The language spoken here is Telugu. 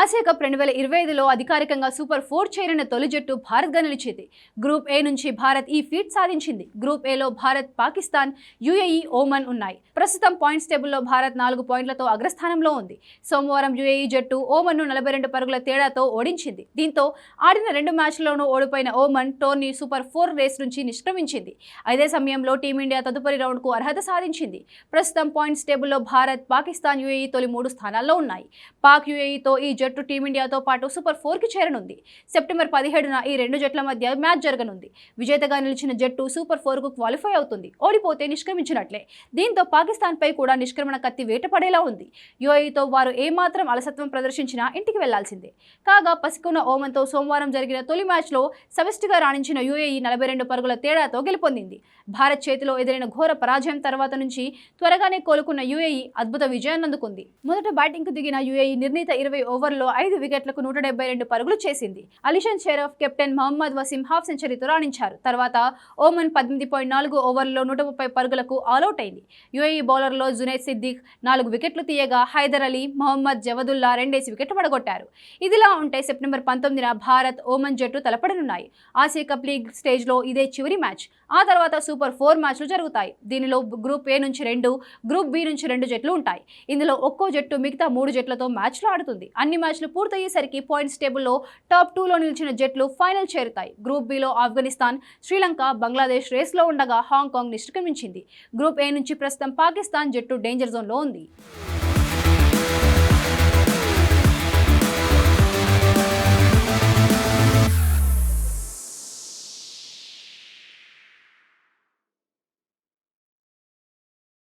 ఆసియా కప్ రెండు వేల ఇరవై ఐదులో అధికారికంగా సూపర్ ఫోర్ చేరిన తొలి జట్టు భారత్గా నిలిచింది. గ్రూప్ ఏ నుంచి భారత్ ఈ ఫీట్ సాధించింది. గ్రూప్ ఏలో భారత్ పాకిస్తాన్ యుఏఈ ఓమన్ ఉన్నాయి. ప్రస్తుతం పాయింట్స్ టేబుల్లో భారత్ నాలుగు పాయింట్లతో అగ్రస్థానంలో ఉంది. సోమవారం యుఏఈ జట్టు ఓమన్ను నలభై రెండు పరుగుల తేడాతో ఓడించింది. దీంతో ఆడిన రెండు మ్యాచ్ల్లోనూ ఓడిపోయిన Oman tourney super four race నుంచి నిష్క్రమించింది. అదే సమయంలో టీమిండియా తదుపరి రౌండ్కు అర్హత సాధించింది. ప్రస్తుతం పాయింట్స్ టేబుల్లో భారత్ పాకిస్తాన్ యుఏఈ తొలి మూడు స్థానాల్లో ఉన్నాయి. పాక్ యుఏఈతో ఈ జట్టు జట్టు టీమిండియాతో పాటు సూపర్ ఫోర్కి చేరనుంది. సెప్టెంబర్ పదిహేడున ఈ రెండు జట్ల మధ్య మ్యాచ్ జరగనుంది. విజేతగా నిలిచిన జట్టు సూపర్ ఫోర్కు క్వాలిఫై అవుతుంది. ఓడిపోతే నిష్క్రమించినట్లే. దీంతో పాకిస్తాన్పై కూడా నిష్క్రమణ కత్తి వేటపడేలా ఉంది. యుఏఈతో వారు ఏమాత్రం అలసత్వం ప్రదర్శించినా ఇంటికి వెళ్ళాల్సిందే. కాగా పసికున్న ఓమన్తో సోమవారం జరిగిన తొలి మ్యాచ్లో సమిష్టిగా రాణించిన యుఏఈ నలభై రెండు పరుగుల తేడాతో గెలుపొందింది. భారత్ చేతిలో ఎదురైన ఘోర పరాజయం తర్వాత నుంచి త్వరగానే కోలుకున్న యుఏఈ అద్భుత విజయాన్ని అందుకుంది. మొదట బ్యాటింగ్కు దిగిన యుఏఈ నిర్ణీత ఇరవై ఓవర్లలో ఐదు వికెట్లకు నూట డెబ్బై రెండు పరుగులు చేసింది. అలిషన్ షెరఫ్ కెప్టెన్ మహమ్మద్ వసీం హాఫ్ సెంచరీతో రాణించారు. తర్వాత ఓమన్ పద్దెనిమిది పాయింట్ నాలుగు ఓవర్లలో నూట ముప్పై పరుగులకు ఆల్అౌట్ అయింది. యుఏఈ బౌలర్లో జునైద్ సిద్దిక్ నాలుగు వికెట్లు తీయగా హైదర్ అలీ మహమ్మద్ జవదుల్లా రెండేసి వికెట్లు పడగొట్టారు. ఇదిలా ఉంటే సెప్టెంబర్ పంతొమ్మిదిన భారత్ ఓమన్ జట్టు తలపడనున్నాయి. ఆసియా కప్ లీగ్ స్టేజ్లో ఇదే చివరి మ్యాచ్. ఆ తర్వాత సూపర్ ఫోర్ మ్యాచ్లు జరుగుతాయి. దీనిలో గ్రూప్ ఏ నుంచి రెండు గ్రూప్ బి నుంచి రెండు జట్లు ఉంటాయి. ఇందులో ఒక్కో జట్టు మిగతా మూడు జట్లతో మ్యాచ్లు ఆడుతుంది. అన్ని మ్యాచ్లు పూర్తయ్యేసరికి పాయింట్స్ టేబుల్లో టాప్ టూలో నిలిచిన జట్లు ఫైనల్ చేరుతాయి. గ్రూప్ బిలో ఆఫ్ఘనిస్తాన్ శ్రీలంక బంగ్లాదేశ్ రేస్లో ఉండగా హాంకాంగ్ నిష్క్రమించింది. గ్రూప్ ఏ నుంచి ప్రస్తుతం పాకిస్తాన్ జట్టు డేంజర్ జోన్లో ఉంది.